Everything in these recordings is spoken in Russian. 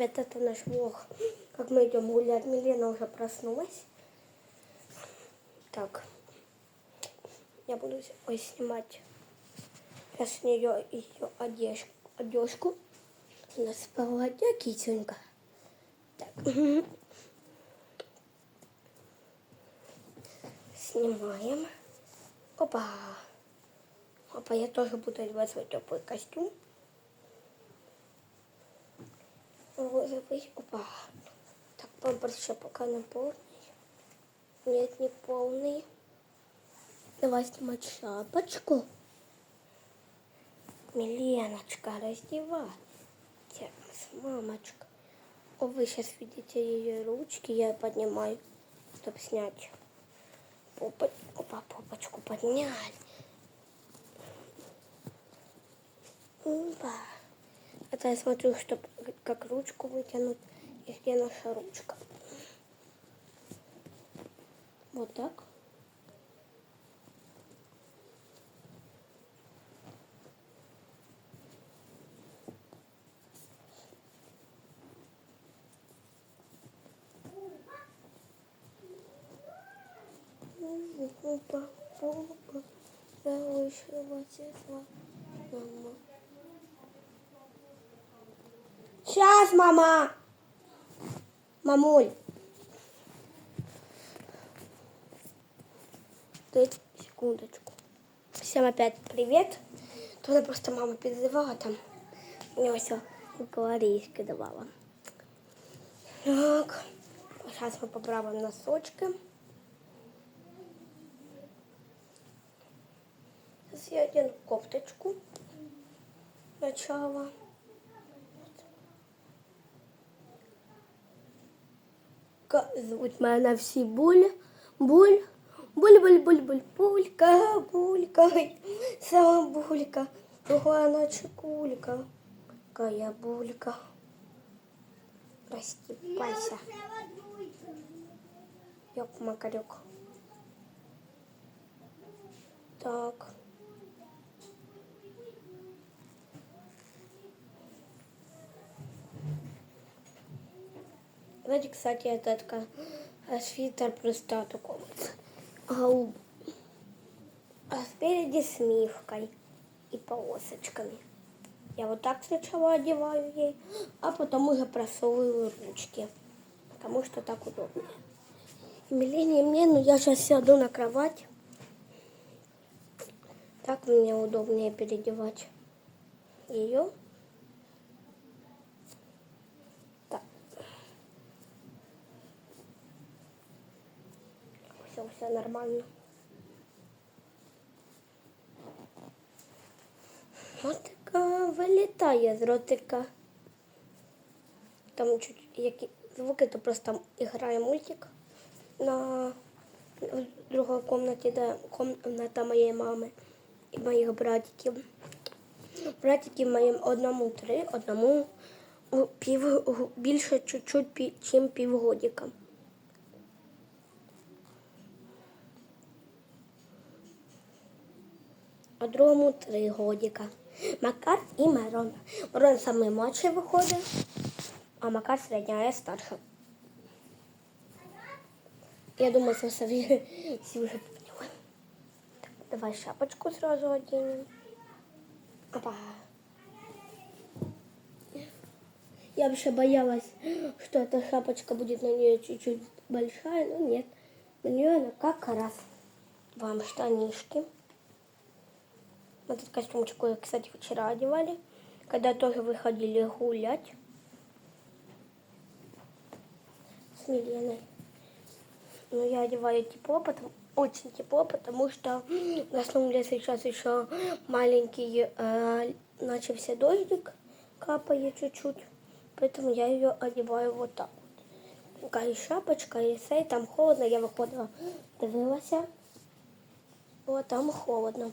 Это, это наш влог, как мы идем гулять. Милена уже проснулась. Так, я буду ой, снимать сейчас с нее ее одежку. одежку. У нас спала да, кисенька. Так. Снимаем. Опа. Опа, я тоже буду одевать свой теплый костюм. Розовый. Опа. Так, памперс еще пока не полный. Нет, не полный. Давай снимать шапочку. Миленочка, раздевайся. Мамочка. О, вы сейчас видите ее ручки. Я поднимаю, чтобы снять. Попо- Опа, попочку подняли. Опа. Это я смотрю, чтобы как ручку вытянуть. И где наша ручка. Вот так. Опа, опа. Я вышла. Мама. Сейчас, мама! Мамуль. Дайте секундочку. Всем опять привет. Туда просто мама перезывала там. Мне все говоришка давала. Так. Сейчас мы поправим носочки. Сейчас я одену кофточку. Сначала. Зовут мене всі буль, буль, буль, буль, буль, буль, булька, булька, сама булька, кругла наче кулька, кая булька. Розтіпайся. Йоп, макарюк. Так. Знаете, кстати, это такая просто вот голуб. А спереди с мифкой и полосочками. Я вот так сначала одеваю ей, а потом уже просовываю ручки. Потому что так удобнее. И мне, ну я сейчас сяду на кровать. Так мне удобнее переодевать ее. Все, нормально. Ротика вилітає з ротика. Там чуть які звуки, то просто там грає мультик на в другій кімнаті, де кімната моєї мами і моїх братиків. Братиків моїм одному три, одному пів більше чуть-чуть, чим півгодика. а другому три годика. Макар і Мирон. Мирон самий молодший виходить, а Макар середня, а я старша. Я думаю, що все всі всі вже поняли. Так, давай шапочку сразу оденем. Опа. Я вообще боялась, что эта шапочка будет на нее чуть-чуть большая, но нет. На нее она как раз. Вам штанишки. Этот костюмчик, ой, кстати, вчера одевали, когда тоже выходили гулять с Миленой. Но я одеваю тепло, потому, очень тепло, потому что в основном сейчас еще маленький э, начался дождик, капает чуть-чуть, поэтому я ее одеваю вот так вот. Такая шапочка, и сей, там холодно, я виходила, дивилася, було там холодно.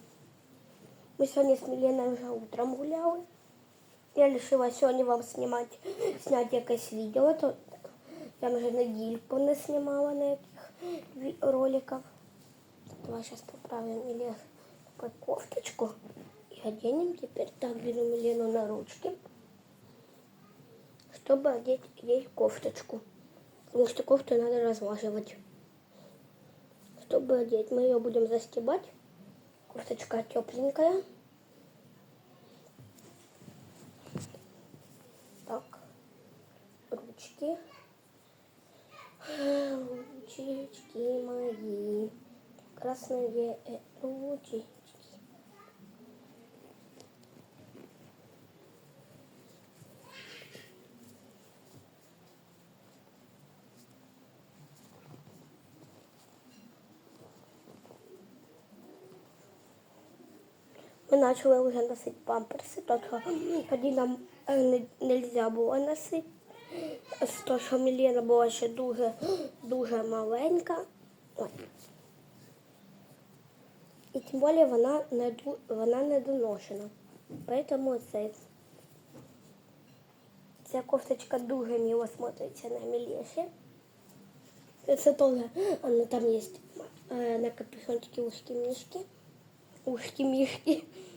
Ми сьогодні з Міленою вже утром гуляли. Я вирішила сьогодні вам знімати, зняти якесь відео. То я вже недільку не знімала ніяких ві- роликів. Давай зараз поправимо Мілену таку кофточку і оденем теперь так беру Мілену на ручки. чтобы одеть ей кофточку. Потому что кофту надо разлаживать. Чтобы одеть, мы ее будем застебать. Кофточка тепленькая. Так, ручки. Ручечки мои, красные э, ручечки. Ми почали вже носити памперси, тобто тоді нам е, не можна було носити. То, що Мілена була ще дуже, дуже маленька. Ой. І тим більше вона не, ду- вона не доношена. Поэтому це, ця кофточка дуже мило смотриться на Мілеші. Це теж, ну, там є е, на капюшончике ушки мішки.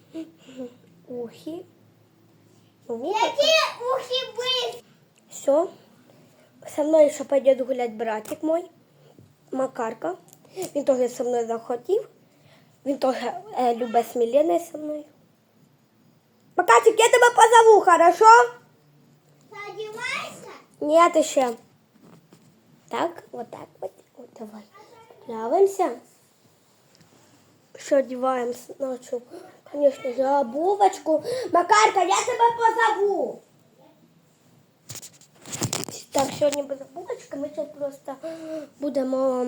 Ушки мішки. Ухи. Вот. ухи были? Все. Со мной еще пойдет гулять братик мой, Макарка. Він теж со мною захотів. Він теж е, любить з Міленою со мною. Макарчик, я тебе позову, хорошо? Одевайся. Нет, еще. Так, вот так вот. вот давай. Плаваемся. Все одеваем ночью. Конечно же, обувочку. Макарка, я тебя позову. Так, сьогодні без обувочки. Ми тут просто будемо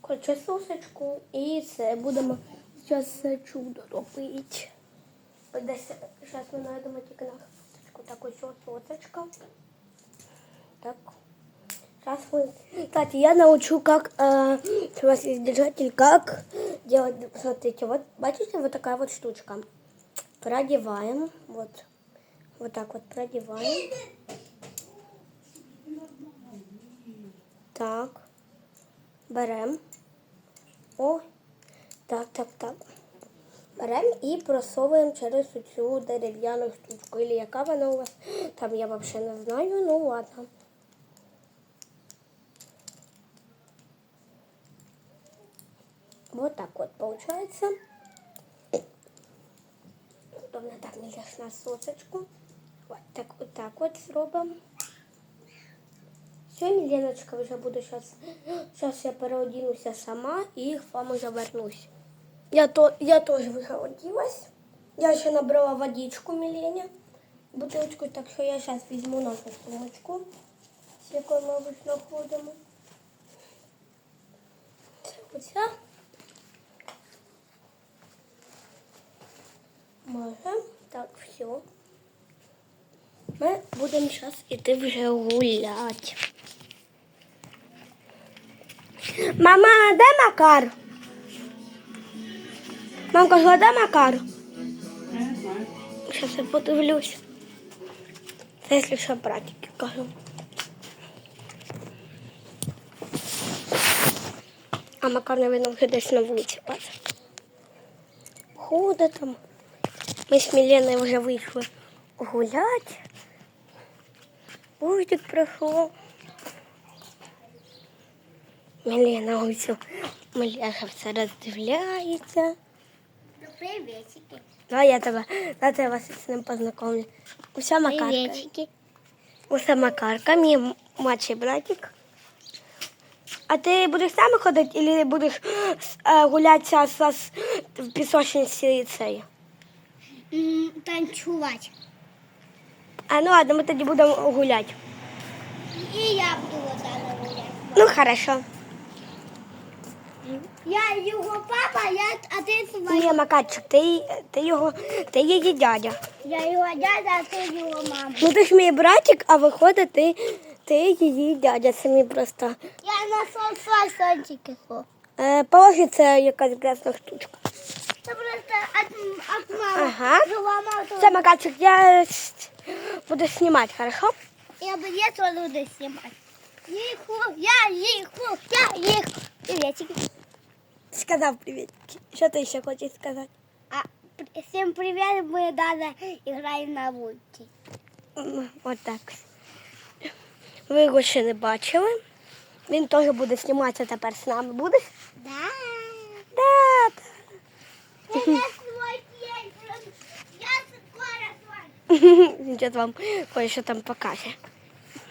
коротше, сосочку і це будемо зараз чудо робити. Десь зараз ми знайдемо тільки на сосочку. Так ось сосочка. Так. Сейчас мы... Кстати, я научу, как... Э, у вас есть держатель, как делать... Смотрите, вот, бачите, вот такая вот штучка. Продеваем. Вот. Вот так вот продеваем. Так. Берем. О. Так, так, так. Берем і просовуємо через цю дерев'яну штучку. Или яка вона у вас? Там я взагалі не знаю, ну ладно. Вот так вот получается. Удобно так не ляж на сосочку. Вот так вот так вот зробимо. Все, Міленочка, вже буду зараз. Зараз я переодінуся сама і вам уже вернусь. Я, то, я теж вже оділась. Я ще набрала водичку Мілене. Бутилочку, так що я зараз візьму нашу сумочку, з якою ми обично ходимо. Це оця. Можем. Так, все. Ми будемо зараз іти вже гуляти. Мама, а де Макар? Мамка, що де Макар? Зараз я подивлюсь. Це якщо що братики кажу. А Макар, наверное, вже десь на вулиці бачить. Ходить там. Ми з Міленою вже вийшли гуляти. Ужик пройшло. Мілена ось Міляша все роздивляється. Ну, приветики. Я тебе, я вас з ним познайомлю. Уся Макарка. Приветики. Уся Макарка, мій младший братик. А ти будеш нами ходити, або будеш е, гулятися з, пісочниці цієї? М, Танцевать. А ну ладно, ми тоді будемо гуляти. И я буду так. Ну, хорошо. Я его папа, я, а ты свой. Ні, Макарчик, ти, ти його, ти її дядя. Я его дядя, а ты его мама. Ну ти ж мій братик, а виходить, ти, ти її дядя. Це мій просто. Я нашел свой сончик. Е, положи, це якась красна штучка. Это просто от, от мамы. Ага. Жила мама. Все, Макарчик, я с- буду знімати, хорошо? Я бы я тоже буду снимать. Еху, я еху, я еху. Приветики. Сказав привіт. Що ти ще хочеш сказати? А, при- всем привет, мы Дана играем на мульти. М, От так. Ви його ще не бачили. Він теж буде зніматися тепер з нами. Будеш? Да. Да. зараз вам кое-що там покаже.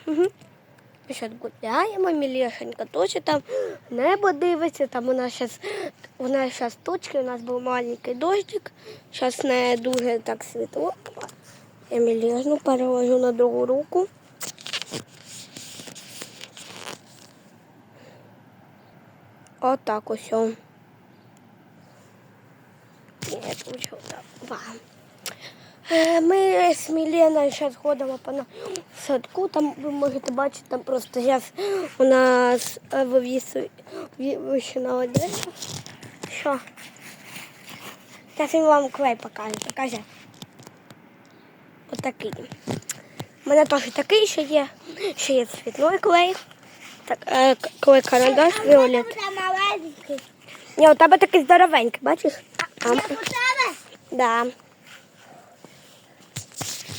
Угу. Ще гуляємо, Мілешенька теж там небо дивиться, там у нас зараз у нас зараз тучки, у нас був маленький дощик, зараз не дуже так світло. Я Мілешну переложу на другу руку. Отак ось. о. Ні, тут так. Вам. Е, Ми з Міленою зараз ходимо по на- садку, там ви можете бачити, там просто зараз у нас е, вивісу- ві- вищена одежа. Що? Зараз він вам клей покаже. Покаже. Отакий. У мене теж такий ще є. Ще є цвітний клей. Так, е, к- клей карандаш, віолет. Это маленький. Ні, у тебе такий здоровенький, бачиш? А, Тебе. да.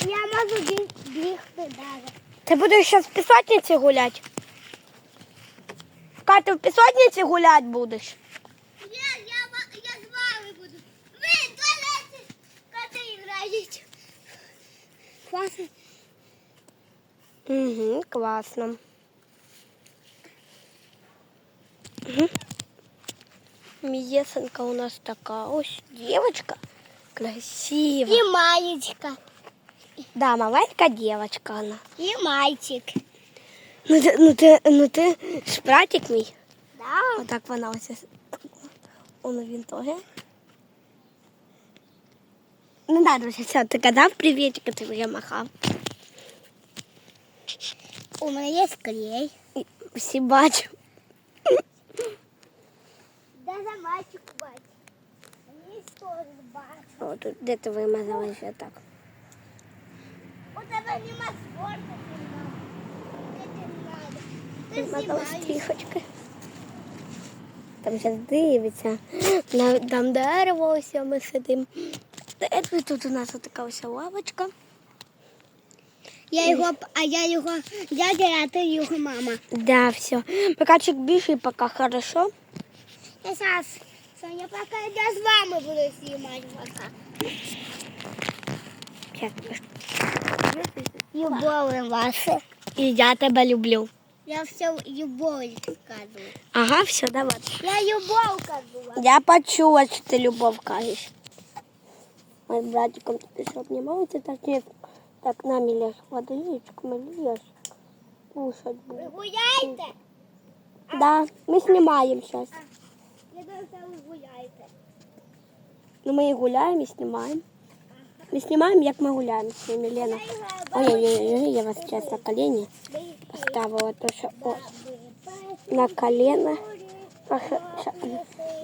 Я можу біг- бігти даже. Ти будеш зараз в пісочниці гуляти? Ка, ти в пісочниці гуляти будеш? Я, я, я з вами буду. Ви туалеті коти грають. Класно. Угу, класно. Угу. Мієсенка у нас така ось дівчинка. Красива. І маєчка. Да, маленька дівчинка вона. І мальчик. Ну ти, ну ти, ну ти ж братик мій. Да. Отак вона ось. ось. Он він теж. Ну да, друзі, все, ти казав привітик, ти вже махав. У мене є клей. І Всі бачу. Де за мальчик бачить? Мені теж бачить. О, тут де ти вимазала ще так. У тебе нема спорту. Де ти надо? Ти Вимазала знімаєш. стріхочки. Там зараз дивиться. На, там дерево ось а ми сидимо. Де тут, тут у нас така ось лавочка. Я його, а я його дядя, а ти його мама. Да, все. Покачик більший поки хорошо. Я зараз, Соня, поки я з вами буду знімати пока. Щас. Любові ваші. І я тебе люблю. Я все любовь кажу. Ага, все, давай. Я любов кажу. Я почула, що ти любов кажеш. Ми з братиком тут ще обнімалися, так ні. Так, на Міляш, водичку, Міляш. Кушать Ви буде. гуляєте? Да, ми знімаємо зараз. Ну, ми і гуляємо, і знімаємо. Ми знімаємо, як ми гуляємо з ними, Лена. Ой-ой-ой, я вас сейчас на колени поставила, то що о, на колено. Ага, ща,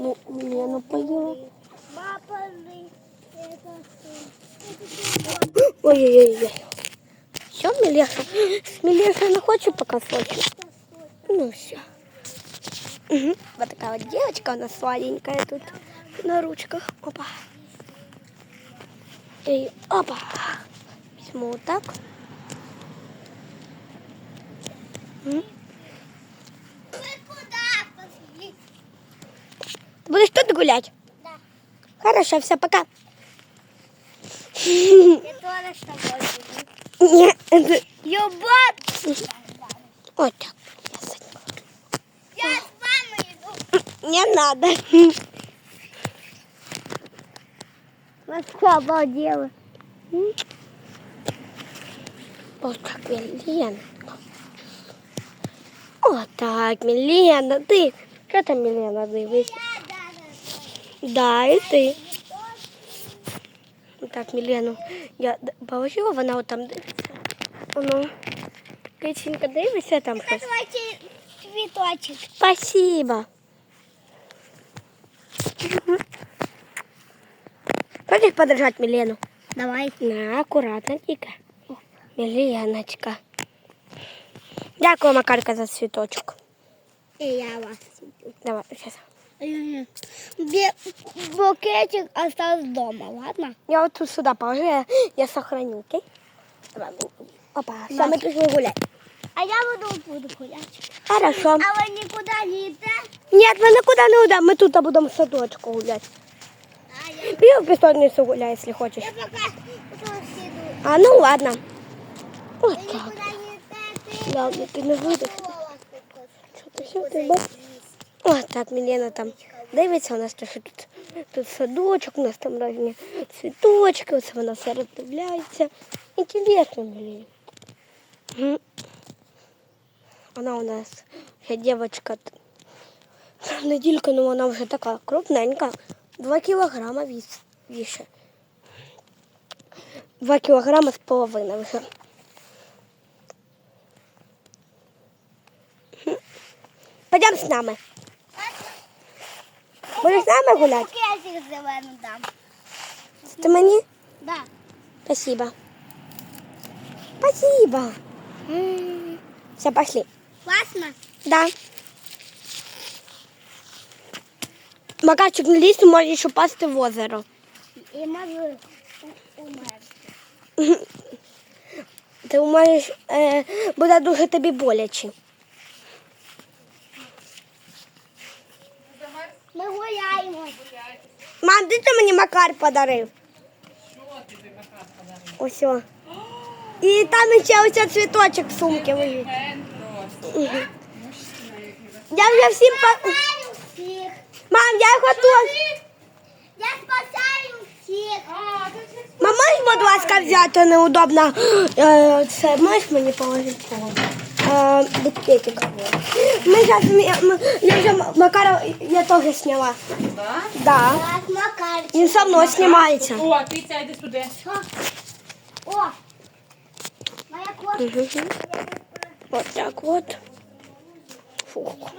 ну, Лену поїла. Ой-ой-ой. Все, Милеша? Милеша не хоче пока сочи. Ну все. Угу. Вот такая вот девочка у нас сладенькая тут на ручках. Опа. И опа. Возьму вот так. Ты будешь тут гулять? Да. Хорошо, все, пока. Я тоже з тобою буду. Нет! Вот так. Ясенько. Я з вами йду. Не надо. Москва обалдела. Вот так, Милена. Вот так, Милена, ты. Что там, Милена, дивись? Да, и ты. Вот так, Милену я положила, вона от там дивиться. Воно. Киченька дивиться там щось. Давайте цветочек. Спасибо. Хочешь подержать Милену? Давай. На, аккуратно, тільки. Міленочка. Дякую, Макарка, за цвіточок. И я вас. Давай, сейчас. Бе- Букетик остался дома, ладно? Я вот тут сюда положу, я, я сохраню, окей? Давай. Опа, все, мы пришли гулять. А я буду буду гуляти. Хорошо. А ви нікуди не йдете? Нет, мы никуда не уйдем. Мы тут будем в садочку гулять. А я, Иди в песочницу гуляй, если хочешь. я поки тут сиду. А, ну ладно. Ви Вот так. нікуди не йдете. Да, ну ты не выйдешь. Голос такий. Что ты, что ты, бац? Ось так, Мілена там дивиться, у нас теж тут, тут садочок, у нас там різні цвіточки, ось вона все роздивляється. Інтересно, Мілені. Мгм. Вона у нас ще дівчинка. Неділька, ну вона вже така крупненька. Два кілограма віс, віше. Два кілограма з половиною вже. Мгм. Пойдем з нами. Будеш з нами гуляти? Пакетик зелений дам. Ти мені? Да. Спасибо. Спасибо. Все, пошли. Класно? Да. Макарчик, на лісі можеш упасти в озеро. І можу умерти. Ти можеш, е, буде дуже тобі боляче. Ми гуляємо. Мам, де ти мені Макар подарив? Ось. І там ще ось цвіточок в сумці лежить. Я вже всім по... Спасаю всіх. Мам, я готова. Я спасаю всіх. Мама, можеш, будь ласка, взяти неудобно. Е, Це можеш мені положити? Е, Букетик. Ми зараз, я вже Макара, я теж зняла. Да? Да. Макар. Він со мною знімається. О, Киця, йди сюди. О! Моя кошка. Вот так вот. Фух.